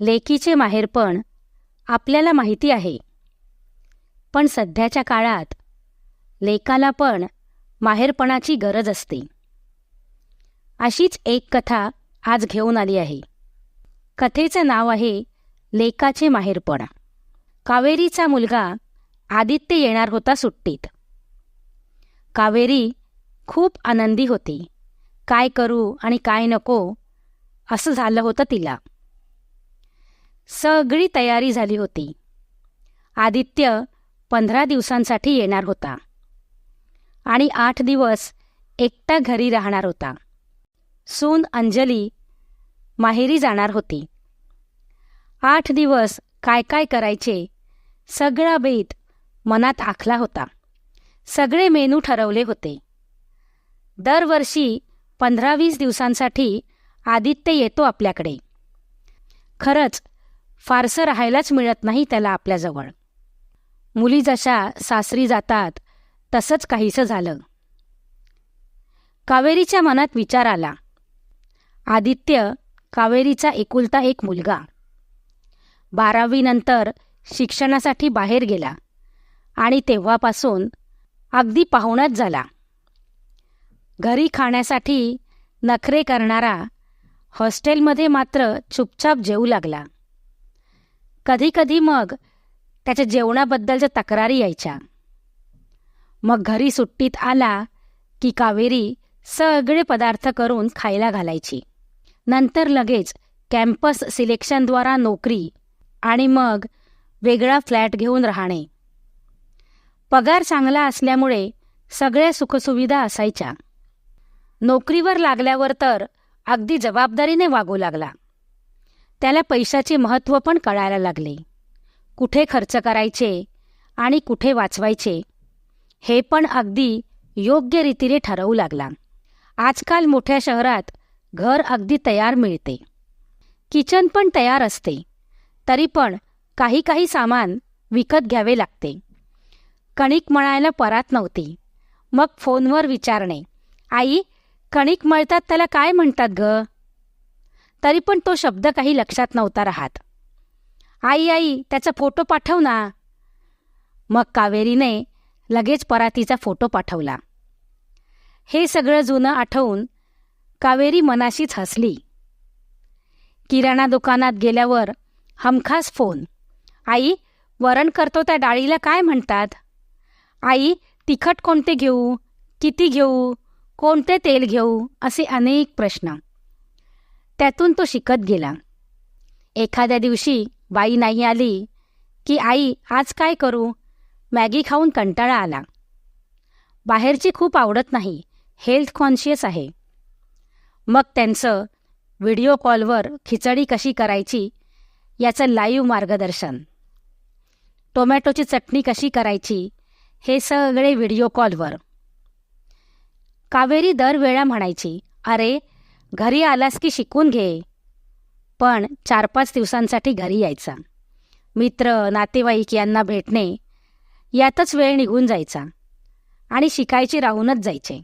लेकीचे माहेरपण आपल्याला माहिती आहे. पण सध्याच्या काळात लेकाला पण माहेरपणाची गरज असते. अशीच एक कथा आज घेऊन आली आहे. कथेचं नाव आहे लेकाचे माहेरपण. कावेरीचा मुलगा आदित्य येणार होता सुट्टीत. कावेरी खूप आनंदी होती. काय करू आणि काय नको असं झालं होतं तिला. सगळी तयारी झाली होती. आदित्य पंधरा दिवसांसाठी येणार होता. आणि आठ दिवस एकटा घरी राहणार होता. सून अंजली माहेरी जाणार होती. आठ दिवस काय काय करायचे सगळा बेत मनात आखला होता. सगळे मेनू ठरवले होते. दरवर्षी पंधरा वीस दिवसांसाठी आदित्य येतो आपल्याकडे. खरंच फारसं राहायलाच मिळत नाही त्याला आपल्याजवळ. मुली जशा सासरी जातात तसंच काहीसं झालं. कावेरीच्या मनात विचार आला. आदित्य कावेरीचा एकुलता एक मुलगा. बारावीनंतर शिक्षणासाठी बाहेर गेला आणि तेव्हापासून अगदी पाहुणाच झाला. घरी खाण्यासाठी नखरे करणारा हॉस्टेलमध्ये मात्र चुपचाप जेऊ लागला. कधीकधी मग त्याच्या जेवणाबद्दलच्या तक्रारी यायच्या. मग घरी सुट्टीत आला की कावेरी सगळे पदार्थ करून खायला घालायची. नंतर लगेच कॅम्पस सिलेक्शनद्वारा नोकरी आणि मग वेगळा फ्लॅट घेऊन राहणे. पगार चांगला असल्यामुळे सगळ्या सुखसुविधा असायच्या. नोकरीवर लागल्यावर तर अगदी जबाबदारीने वागू लागला. त्याला पैशाचे महत्त्व पण कळायला लागले. कुठे खर्च करायचे आणि कुठे वाचवायचे हे पण अगदी योग्य रीतीने ठरवू लागला. आजकाल मोठ्या शहरात घर अगदी तयार मिळते. किचन पण तयार असते. तरी पण काही काही सामान विकत घ्यावे लागते. कणिक मळायला परात नव्हती. मग फोनवर विचारणे आई कणिक मळतात त्याला काय म्हणतात ग? तरी पण तो शब्द काही लक्षात नव्हता राहत. आई आई त्याचा फोटो पाठव ना. मग कावेरीने लगेच परातीचा फोटो पाठवला. हे सगळं जुनं आठवून कावेरी मनाशीच हसली. किराणा दुकानात गेल्यावर हमखास फोन. आई वरण करतो त्या डाळीला काय म्हणतात? आई तिखट कोणते घेऊ? किती घेऊ? कोणते तेल घेऊ? असे अनेक प्रश्न. त्यातून तो शिकत गेला. एखाद्या दिवशी बाई नाही आली की आई आज काय करू? मॅगी खाऊन कंटाळा आला. बाहेरची खूप आवडत नाही हेल्थ कॉन्शियस आहे. मग त्यांचं व्हिडिओ कॉलवर खिचडी कशी करायची याचं लाईव्ह मार्गदर्शन. टोमॅटोची चटणी कशी करायची हे सगळे व्हिडिओ कॉलवर. कावेरी दरवेळा म्हणायची अरे घरी आलास की शिकून घे. पण चार पाच दिवसांसाठी घरी यायचा. मित्र नातेवाईक यांना भेटणे यातच वेळ निघून जायचा. आणि शिकायची राहूनच जायचे.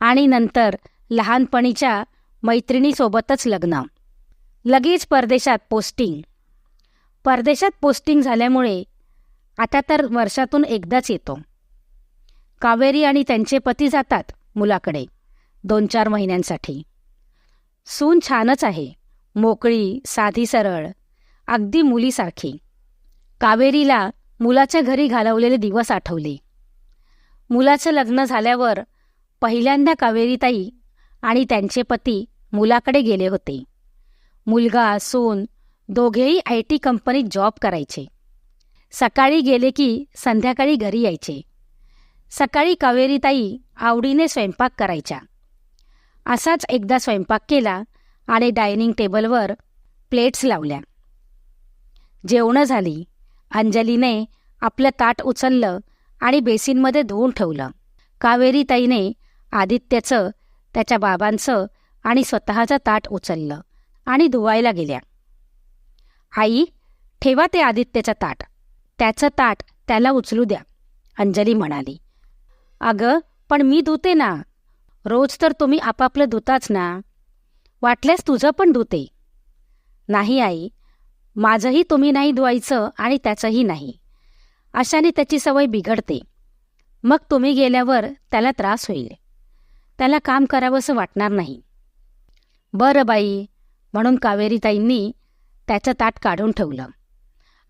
आणि नंतर लहानपणीच्या मैत्रिणीसोबतच लग्न. लगेच परदेशात पोस्टिंग परदेशात पोस्टिंग झाल्यामुळे आता तर वर्षातून एकदाच येतो. कावेरी आणि त्यांचे पती जातात मुलाकडे दोन चार महिन्यांसाठी. सून छानच आहे. मोकळी साधी सरळ. अगदी मुलीसारखी. कावेरीला मुलाच्या घरी घालवलेले दिवस आठवले. मुलाचं लग्न झाल्यावर पहिल्यांदा कावेरीताई आणि त्यांचे पती मुलाकडे गेले होते. मुलगा सून दोघेही आय टी कंपनीत जॉब करायचे. सकाळी गेले की संध्याकाळी घरी यायचे. सकाळी कावेरीताई आवडीने स्वयंपाक करायच्या. असाच एकदा स्वयंपाक केला आणि डायनिंग टेबलवर प्लेट्स लावल्या. जेवणं झाली. अंजलीने आपलं ताट उचललं आणि बेसिनमध्ये धुवून ठेवलं. कावेरी ताईने आदित्यचं त्याच्या बाबांचं आणि स्वतःचं ताट उचललं आणि धुवायला गेल्या. आई ठेवा ते आदित्यचं ताट. त्याचं ताट त्याला उचलू द्या अंजली म्हणाली. अगं पण मी धुते ना. रोज तर तुम्ही आपापलं धुताच ना. वाटल्यास तुझं पण धुते. नाही आई माझंही तुम्ही नाही धुवायचं आणि त्याचंही नाही. अशाने त्याची सवय बिघडते. मग तुम्ही गेल्यावर त्याला त्रास होईल. त्याला काम करावंसं वाटणार नाही. बरं बाई म्हणून कावेरीताईंनी त्याचं ताट काढून ठेवलं.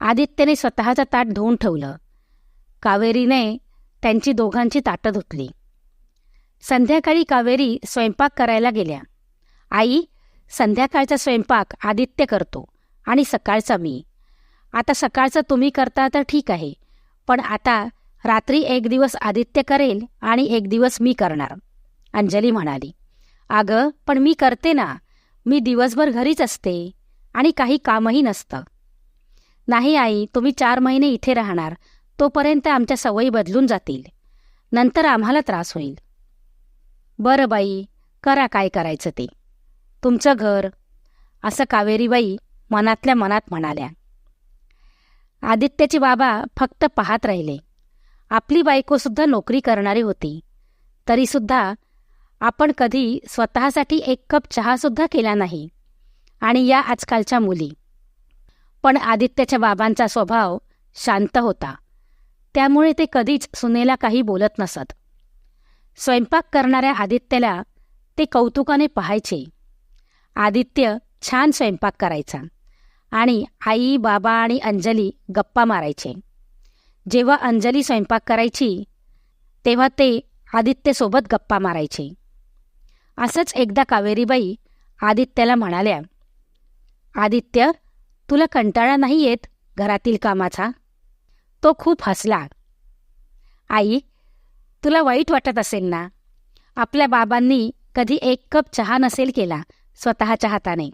आदित्यने स्वतःचं ताट धुवून ठेवलं. कावेरीने त्यांची दोघांची ताटं धुतली. संध्याकाळी कावेरी स्वयंपाक करायला गेल्या. आई संध्याकाळचा स्वयंपाक आदित्य करतो आणि सकाळचा मी. आता सकाळचं तुम्ही करता तर ठीक आहे पण आता रात्री एक दिवस आदित्य करेल आणि एक दिवस मी करणार. अंजली म्हणाली अगं पण मी करते ना. मी दिवसभर घरीच असते आणि काही कामही नसतं. नाही आई तुम्ही चार महिने इथे राहणार. तोपर्यंत आमच्या सवयी बदलून जातील. नंतर आम्हाला त्रास होईल. बरं बाई करा काय करायचं ते. तुमचं घर. असं कावेरीबाई मनातल्या मनात म्हणाल्या. आदित्याचे बाबा फक्त पाहत राहिले. आपली बायकोसुद्धा नोकरी करणारी होती. तरीसुद्धा आपण कधी स्वतःसाठी एक कप चहासुद्धा केला नाही. आणि या आजकालच्या मुली. पण आदित्याच्या बाबांचा स्वभाव शांत होता. त्यामुळे ते कधीच सुनेला काही बोलत नसत. स्वयंपाक करणाऱ्या आदित्यला ते कौतुकाने पाहायचे. आदित्य छान स्वयंपाक करायचा आणि आई बाबा आणि अंजली गप्पा मारायचे. जेव्हा अंजली स्वयंपाक करायची तेव्हा ते आदित्यसोबत गप्पा मारायचे. असंच एकदा कावेरीबाई आदित्यला म्हणाल्या आदित्य तुला कंटाळा नाही येत घरातील कामाचा? तो खूप हसला. आई तुला वाईट वाटत असेल ना? आपल्या बाबांनी कधी एक कप चहा नसेल केला स्वतःच्या हाताने.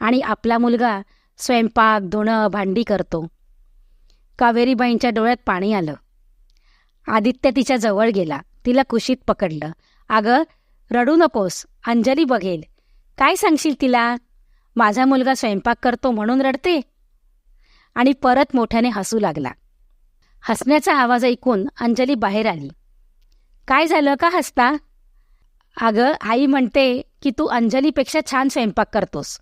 आणि आपला मुलगा स्वयंपाक धुणं भांडी करतो. कावेरीबाईंच्या डोळ्यात पाणी आलं. आदित्य तिच्या जवळ गेला. तिला कुशीत पकडलं. अगं रडू नकोस. अंजली बघेल. काय सांगशील तिला? माझा मुलगा स्वयंपाक करतो म्हणून रडते. आणि परत मोठ्याने हसू लागला. हसण्याचा आवाज ऐकून अंजली बाहेर आली. काय झालं का हसता? अगं आई म्हणते की तू अंजलीपेक्षा छान स्वयंपाक करतोस.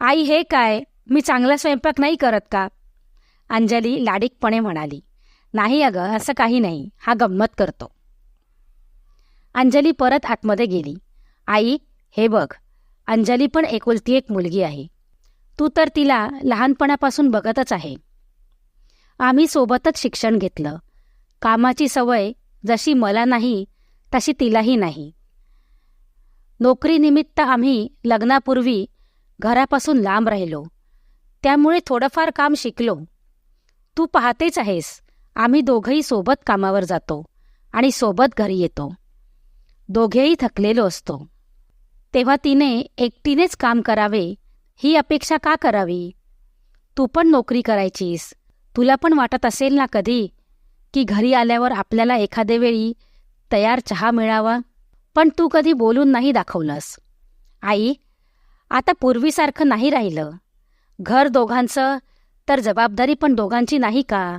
आई हे काय? मी चांगला स्वयंपाक नाही करत का? अंजली लाडिकपणे म्हणाली. नाही अगं असं काही नाही. हा गंमत करतो. अंजली परत आतमध्ये गेली. आई हे बघ. अंजली पण एकुलती एक मुलगी आहे. तू तर तिला लहानपणापासून बघतच आहे. आम्ही सोबतच शिक्षण घेतलं. कामाची सवय जशी मला नाही तशी तिलाही नाही. नोकरीनिमित्त आम्ही लग्नापूर्वी घरापासून लांब राहिलो. त्यामुळे थोडंफार काम शिकलो. तू पाहतेच आहेस आम्ही दोघंही सोबत कामावर जातो आणि सोबत घरी येतो. दोघेही थकलेलो असतो. तेव्हा तिने एकटीनेच काम करावे ही अपेक्षा का करावी? तू पण नोकरी करायचीस. तुला पण वाटत असेल ना कधी की घरी आल्यावर आपल्याला एखाद्या वेळी तयार चहा मिळावा. पण तू कधी बोलून नाही दाखवलंस. आई आता पूर्वीसारखं नाही राहिलं. घर दोघांचं तर जबाबदारी पण दोघांची नाही का?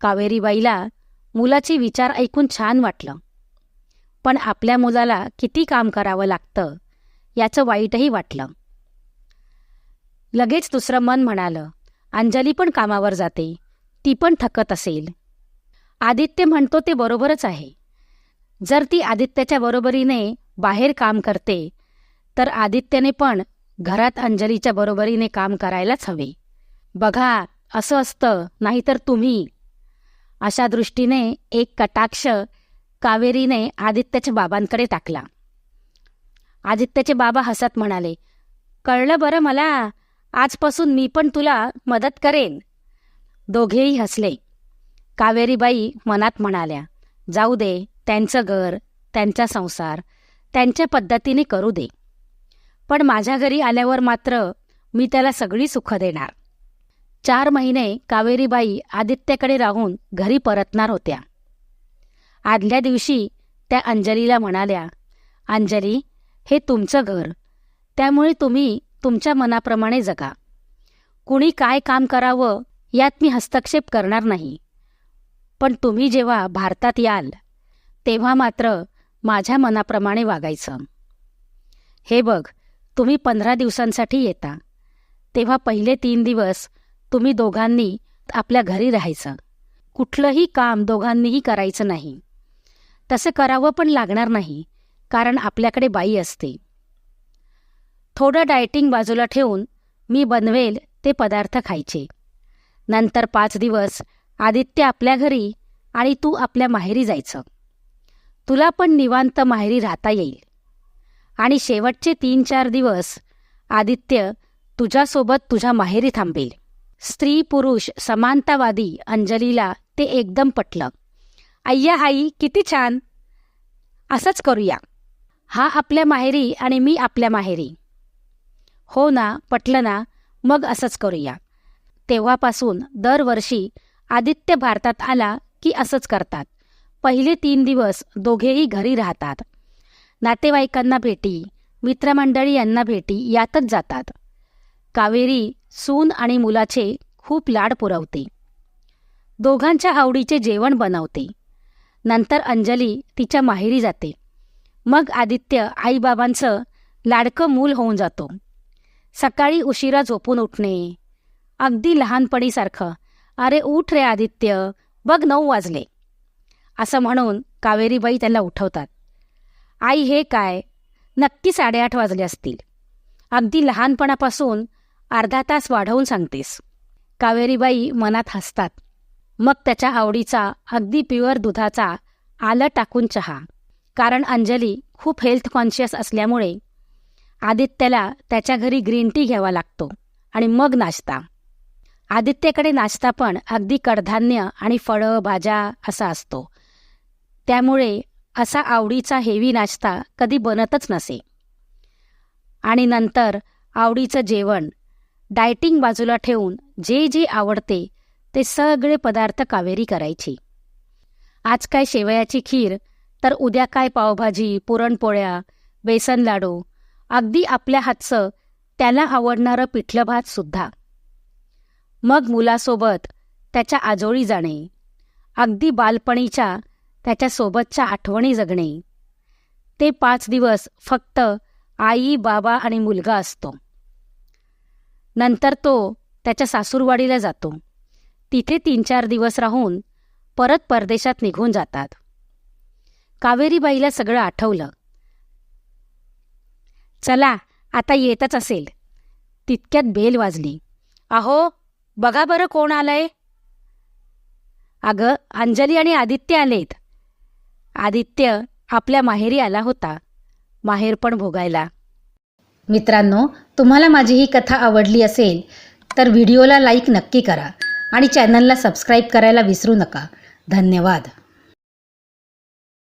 कावेरीबाईला मुलाची विचार ऐकून छान वाटलं. पण आपल्या मुलाला किती काम करावं लागतं याचं वाईटही वाटलं. लगेच दुसरं मन म्हणालं अंजली पण कामावर जाते. ती पण थकत असेल. आदित्य म्हणतो ते बरोबरच आहे. जर ती आदित्यच्या बरोबरीने बाहेर काम करते तर आदित्यने पण घरात अंजलीच्या बरोबरीने काम करायलाच हवे. बघा असं असतं नाहीतर तुम्ही. अशा दृष्टीने एक कटाक्ष कावेरीने आदित्यच्या बाबांकडे टाकला. आदित्यचे बाबा हसत म्हणाले कळलं बरं मला. आजपासून मी पण तुला मदत करेन. दोघेही हसले. कावेरीबाई मनात म्हणाल्या जाऊ दे त्यांचं घर त्यांचा संसार त्यांच्या पद्धतीने करू दे. पण माझ्या घरी आल्यावर मात्र मी त्याला सगळी सुख देणार. चार महिने कावेरीबाई आदित्यकडे राहून घरी परतणार होत्या. आदल्या दिवशी त्या अंजलीला म्हणाल्या अंजली हे तुमचं घर. त्यामुळे तुम्ही तुमच्या मनाप्रमाणे जगा. कुणी काय काम करावं यात मी हस्तक्षेप करणार नाही. पण तुम्ही जेव्हा भारतात याल तेव्हा मात्र माझ्या मनाप्रमाणे वागायचं. हे बघ तुम्ही पंधरा दिवसांसाठी येता. तेव्हा पहिले तीन दिवस तुम्ही दोघांनी आपल्या घरी राहायचं. कुठलंही काम दोघांनीही करायचं नाही. तसं करावं पण लागणार नाही कारण आपल्याकडे बाई असते. थोडं डायटिंग बाजूला ठेवून मी बनवेल ते पदार्थ खायचे. नंतर पाच दिवस आदित्य आपल्या घरी आणि तू आपल्या माहेरी जायचं. तुला पण निवांत माहेरी राहता येईल. आणि शेवटचे तीन चार दिवस आदित्य तुझ्यासोबत तुझ्या माहेरी थांबेल. स्त्री पुरुष समानतावादी अंजलीला ते एकदम पटलं. अय्या आई किती छान! असंच करूया. हा आपल्या माहेरी आणि मी आपल्या माहेरी. हो ना पटलं ना. मग असंच करूया. तेव्हापासून दरवर्षी आदित्य भारतात आला की असंच करतात. पहिले तीन दिवस दोघेही घरी राहतात. नातेवाईकांना भेटी मित्रमंडळी यांना भेटी यातच जातात. कावेरी सून आणि मुलाचे खूप लाड पुरवते. दोघांच्या आवडीचे जेवण बनवते. नंतर अंजली तिच्या माहेरी जाते. मग आदित्य आईबाबांचं लाडकं मूल होऊन जातो. सकाळी उशिरा झोपून उठणे अगदी लहानपणीसारखं. अरे उठ रे आदित्य बघ नऊ वाजले. असं म्हणून कावेरीबाई त्याला उठवतात. आई हे काय? नक्की साडेआठ वाजले असतील. अगदी लहानपणापासून अर्धा तास वाढवून सांगतेस. कावेरीबाई मनात हसतात. मग त्याच्या आवडीचा अगदी प्युअर दुधाचा आलं टाकून चहा. कारण अंजली खूप हेल्थ कॉन्शियस असल्यामुळे आदित्याला त्याच्या घरी ग्रीन टी घ्यावा लागतो आणि मग नाश्ता. आदित्यकडे नाश्ता पण अगदी कडधान्य आणि फळं भाज्या असा असतो. त्यामुळे असा आवडीचा हेवी नाश्ता कधी बनतच नसे. आणि नंतर आवडीचं जेवण डायटिंग बाजूला ठेवून जे जे आवडते ते सगळे पदार्थ कावेरी करायची. आज काय शेवयाची खीर तर उद्या काय पावभाजी पुरणपोळ्या बेसन लाडू अगदी आपल्या हातचं त्याला आवडणारं पिठलं भात सुद्धा. मग मुलासोबत त्याच्या आजोळी जाणे. अगदी बालपणीच्या त्याच्यासोबतच्या आठवणी जगणे. ते पाच दिवस फक्त आई बाबा आणि मुलगा असतो. नंतर तो त्याच्या सासूरवाडीला जातो. तिथे तीन चार दिवस राहून परत परदेशात निघून जातात. कावेरीबाईला सगळं आठवलं. चला आता येतच असेल. तितक्यात बेल वाजली. अहो बघा बरं कोण आलंय. अगं अंजली आणि आदित्य आलेत. आदित्य आपल्या माहेरी आला होता. माहेर पण भोगायला. मित्रांनो तुम्हाला माझी ही कथा आवडली असेल तर व्हिडिओला लाईक नक्की करा आणि चॅनलला सबस्क्राईब करायला विसरू नका. धन्यवाद.